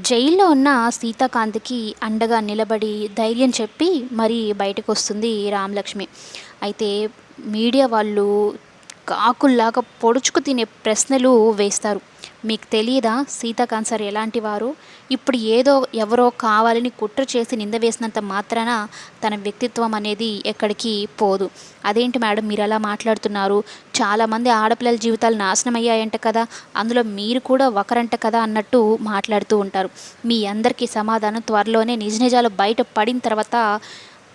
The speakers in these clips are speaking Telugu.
జైల్లో ఉన్న సీతాకాంత్కి అండగా నిలబడి ధైర్యం చెప్పి మరీ బయటకు వస్తుంది రామలక్ష్మి. అయితే మీడియా వాళ్ళు కాకుల్లాగా పొడుచుకు తినే ప్రశ్నలు వేస్తారు. మీకు తెలియదా? సీతాకాంత్ సార్ ఎలాంటి వారు? ఇప్పుడు ఏదో ఎవరో కావాలని కుట్ర చేసి నింద వేసినంత మాత్రాన తన వ్యక్తిత్వం అనేది ఎక్కడికి పోదు. అదేంటి మేడం మీరు అలా మాట్లాడుతున్నారు? చాలామంది ఆడపిల్లల జీవితాలు నాశనం అయ్యాయంట కదా? అందులో మీరు కూడా ఒకరంట కదా అన్నట్టు మాట్లాడుతూ ఉంటారు. మీ అందరికీ సమాధానం త్వరలోనే నిజ నిజాలు బయట పడిన తర్వాత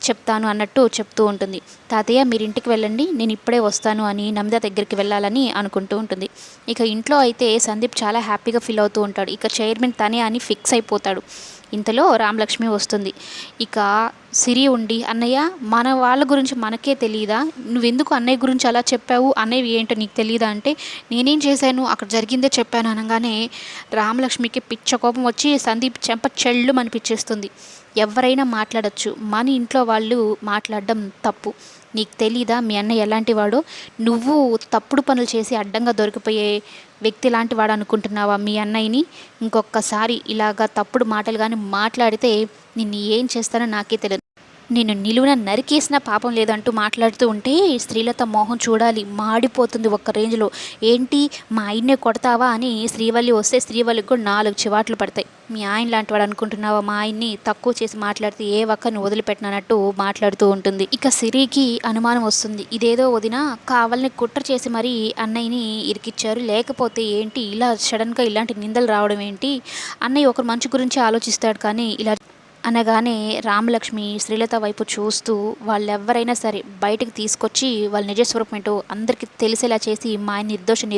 చెప్తాను అన్నట్టు చెప్తూ ఉంటుంది. తాతయ్య మీరు ఇంటికి వెళ్ళండి. నేను ఇప్పుడే వస్తాను అని నమిత దగ్గరికి వెళ్ళాలని అనుకుంటూ ఉంటుంది. ఇక ఇంట్లో అయితే సందీప్ చాలా హ్యాపీగా ఫీల్ అవుతూ ఉంటాడు. ఇక చైర్మన్ తనే అని ఫిక్స్ అయిపోతాడు. ఇంతలో రామలక్ష్మి వస్తుంది. ఇక సిరి ఉండి అన్నయ్య మన వాళ్ళ గురించి మనకే తెలియదా నువ్వెందుకు అన్నయ్య గురించి అలా చెప్పావు? అన్నయ్య ఏంటో నీకు తెలియదా అంటే నేనేం చేశాను? అక్కడ జరిగిందే చెప్పాను అనగానే రామలక్ష్మికి పిచ్చ కోపం వచ్చి సందీప్ చెంప చెళ్ళు అనిపించేస్తుంది. ఎవరైనా మాట్లాడచ్చు. మన ఇంట్లో వాళ్ళు మాట్లాడడం తప్పు. నీకు తెలీదా? మీ అన్నయ్య ఎలాంటి వాడో? నువ్వు తప్పుడు పనులు చేసి అడ్డంగా దొరికిపోయే వ్యక్తి లాంటి వాడు అనుకుంటున్నావా మీ అన్నయ్యని? ఇంకొకసారి ఇలాగా తప్పుడు మాటలు కానీ మాట్లాడితే నిన్ను ఏం చేస్తానో నాకే తెలియదు నేను నిలువున నరికేసిన పాపం లేదంటూ మాట్లాడుతూ ఉంటే శ్రీలత మోహం చూడాలి మాడిపోతుంది ఒక్క రేంజ్లో. ఏంటి? మా ఆయన్నే కొడతావా అని శ్రీవల్లి వస్తే శ్రీవల్లికి కూడా నాలుగు చివాట్లు పడతాయి. మీ ఆయన లాంటి వాడు అనుకుంటున్నావా? మా ఆయన్ని తక్కువ చేసి మాట్లాడితే ఏ ఒక్కరిని వదిలిపెట్టినట్టు మాట్లాడుతూ ఉంటుంది. ఇక సిరికి అనుమానం వస్తుంది. ఇదేదో వదిన కావాలని కుట్ర చేసి మరీ అన్నయ్యని ఇరికిచ్చారు. లేకపోతే ఏంటి? ఇలా సడన్గా ఇలాంటి నిందలు రావడం ఏంటి? అన్నయ్య ఒకరు మంచి గురించి ఆలోచిస్తాడు కానీ ఇలా అనగానే రామలక్ష్మి శ్రీలత వైపు చూస్తూ వాళ్ళెవరైనా సరే బయటకు తీసుకొచ్చి వాళ్ళ నిజస్వరూపం ఏంటో అందరికీ తెలిసేలా చేసి మా ఆయన నిర్దోష నిరూ